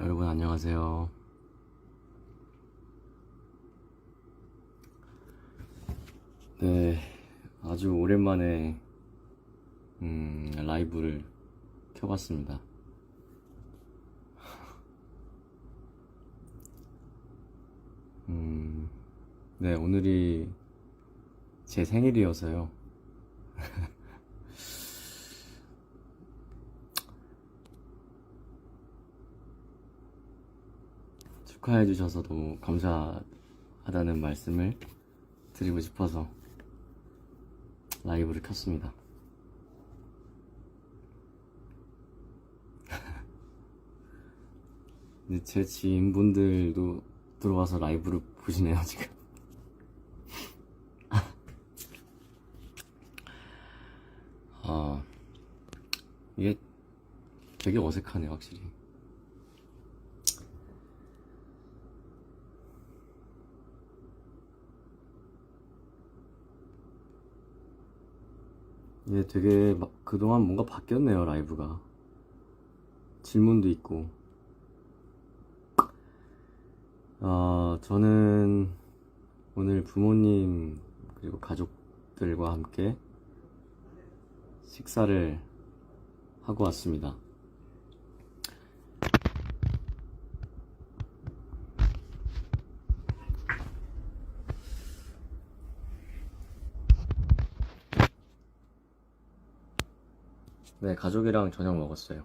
여러분 안녕하세요. 네, 아주 오랜만에 음, 라이브를 켜봤습니다. 음, 네, 오늘이 제 생일이어서요. 축하해 주셔서 너무 감사하다는 말씀을 드리고 싶어서 라이브를 켰습니다. 근데 제 지인분들도 들어와서 라이브를 보시네요, 지금. 아, 이게 되게 어색하네, 확실히. 이게 되게 막 그동안 뭔가 바뀌었네요, 라이브가. 질문도 있고. 어, 저는 오늘 부모님 그리고 가족들과 함께 식사를 하고 왔습니다. 네, 가족이랑 저녁 먹었어요.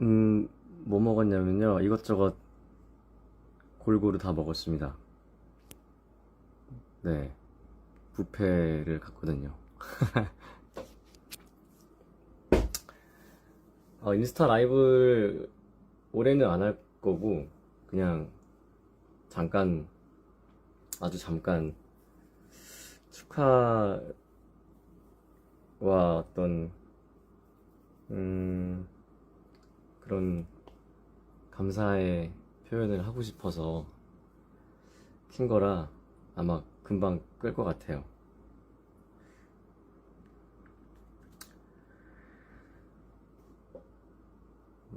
음, 뭐 먹었냐면요. 이것저것 골고루 다 먹었습니다. 네. 뷔페를 갔거든요. 어, 인스타 라이브를 올해는 안 할 거고, 그냥 잠깐, 아주 잠깐 축하와 어떤, 음, 그런 감사의 표현을 하고 싶어서 킨 거라 아마 금방 끌 것 같아요.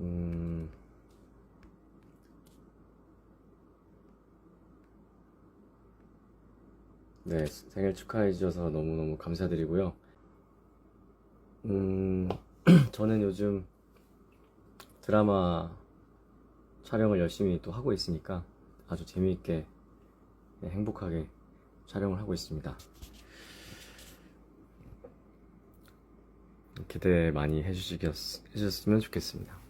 음, 네, 생일 축하해 주셔서 너무너무 감사드리고요. 음, 저는 요즘 드라마 촬영을 열심히 또 하고 있으니까 아주 재미있게 네, 행복하게 촬영을 하고 있습니다. 기대 많이 해주시겠, 해주셨으면 좋겠습니다.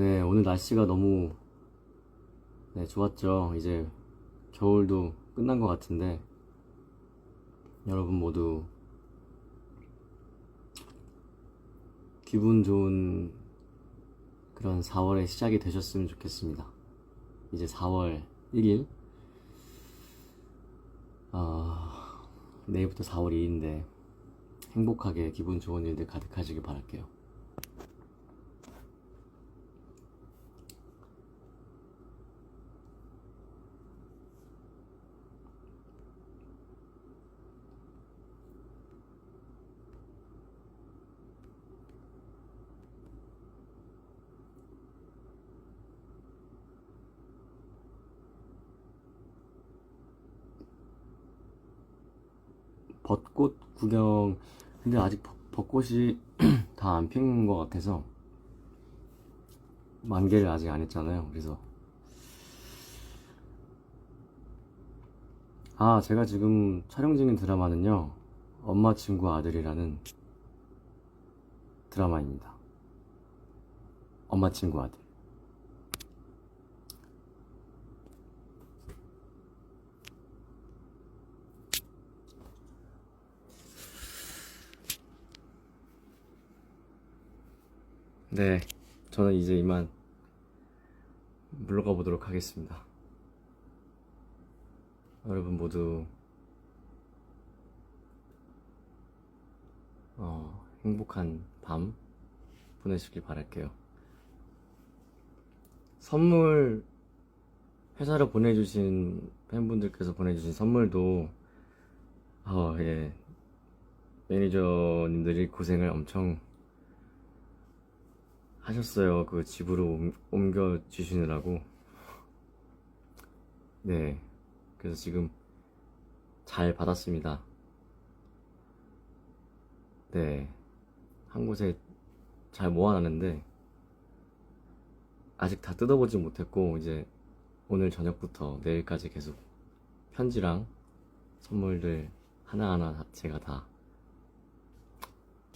네, 오늘 날씨가 너무 네, 좋았죠. 이제 겨울도 끝난 것 같은데 여러분 모두 기분 좋은 그런 4월의 시작이 되셨으면 좋겠습니다. 이제 4월 1일 아, 내일부터 4월 2일인데 행복하게 기분 좋은 일들 가득하시길 바랄게요. 벚꽃 구경. 근데 아직 벚- 벚꽃이 다 안 핀 것 같아서 만개를 아직 안 했잖아요. 그래서. 아 제가 지금 촬영 중인 드라마는요. 엄마 친구 아들이라는 드라마입니다. 엄마 친구 아들. 네, 저는 이제 이만 물러가 보도록 하겠습니다. 여러분 모두 어, 행복한 밤 보내시길 바랄게요. 선물 회사로 보내주신 팬분들께서 보내주신 선물도 어, 예 매니저님들이 고생을 엄청 하셨어요. 그 집으로 옮- 옮겨 주시느라고. 네. 그래서 지금 잘 받았습니다. 네. 한 곳에 잘 모아놨는데, 아직 다 뜯어보지 못했고, 이제 오늘 저녁부터 내일까지 계속 편지랑 선물들 하나하나 다- 제가 다,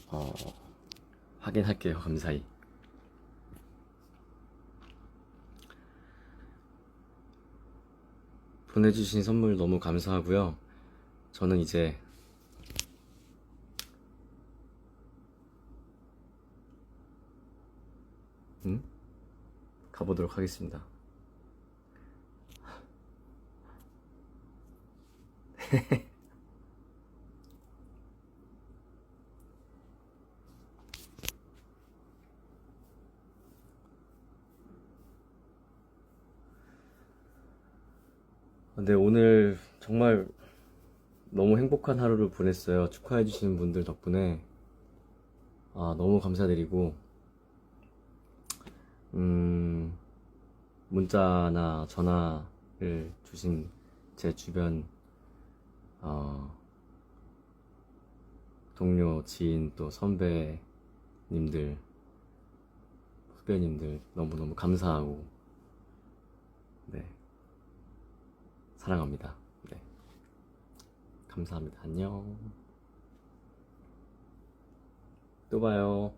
어, 확인할게요. 감사히. 보내주신 선물 너무 감사하고요. 저는 이제 음? 가보도록 하겠습니다. 네, 오늘 정말 너무 행복한 하루를 보냈어요. 축하해주시는 분들 덕분에. 아, 너무 감사드리고, 음, 문자나 전화를 주신 제 주변, 어, 동료, 지인, 또 선배님들, 후배님들 너무너무 감사하고, 네. 사랑합니다. 네. 감사합니다. 안녕. 또 봐요.